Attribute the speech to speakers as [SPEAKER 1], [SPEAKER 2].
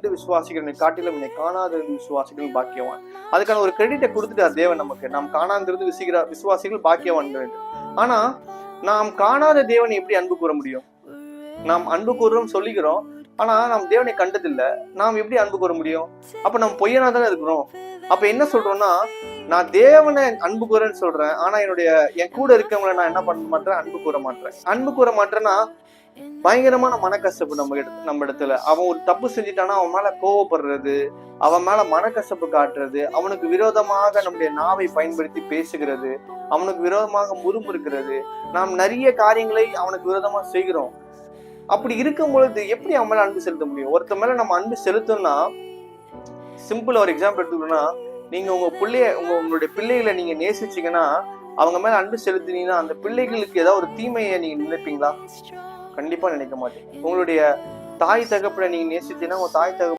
[SPEAKER 1] கண்டு விசுவாசிக்கிறனை காட்டிலும் என்னை காணாத விசுவாசிகள் பாக்கியவான். அதுக்கான ஒரு கிரெடிட்டை கொடுத்துட்டார் தேவன் நமக்கு. நாம் காணாந்திருந்து விசிக்கிற விசுவாசிகள் பாக்கியவான் என்று. ஆனா நாம் காணாத தேவனை எப்படி அன்பு கூற முடியும்? நாம் அன்பு கூறுறோம் சொல்லிக்கிறோம் ஆனா நாம் தேவனை கண்டதில்ல. நாம் எப்படி அன்பு கூற முடியும்? அப்ப நம்ம பொய்யனா தானே இருக்கிறோம். அப்ப என்ன சொல்றோம்னா நான் தேவனை அன்பு கூறேன்னு சொல்றேன் ஆனா என்னுடைய என் கூட இருக்கவங்கள நான் என்ன பண்ண மாட்டேன்? அன்பு கூற மாட்டேன். அன்பு கூற மாட்டேன்னா பயங்கரமான மனக்கசப்பு நம்ம இடத்து நம்ம இடத்துல. அவன் ஒரு தப்பு செஞ்சிட்டானா அவன் மேல கோவப்படுறது அவன் மேல மனக்கசப்பு காட்டுறது அவனுக்கு விரோதமாக நம்முடைய நாவை பயன்படுத்தி பேசுகிறது அவனுக்கு விரோதமாக முறுமுறுக்கிறது. நாம் நிறைய காரியங்களை அவனுக்கு விரோதமா செய்கிறோம். அப்படி இருக்கும் பொழுது எப்படி அவன் மேல அன்பு செலுத்த முடியும்? ஒருத்த மேல நம்ம அன்பு செலுத்தோம்னா சிம்பிள் ஒரு எக்ஸாம்பிள் எடுத்துக்கணும்னா நீங்க உங்க பிள்ளைய உங்க உங்களுடைய பிள்ளைகளை நீங்க நேசிச்சீங்கன்னா அவங்க மேல அன்பு செலுத்தினீங்கன்னா அந்த பிள்ளைகளுக்கு ஏதாவது ஒரு தீமையை நீங்க நினைப்பீங்களா? கண்டிப்பா நினைக்க மாட்டேன். உங்களுடைய தாய் தகப்பனை நீங்க நேசிச்சீங்கன்னா உங்க தாய் தகப்ப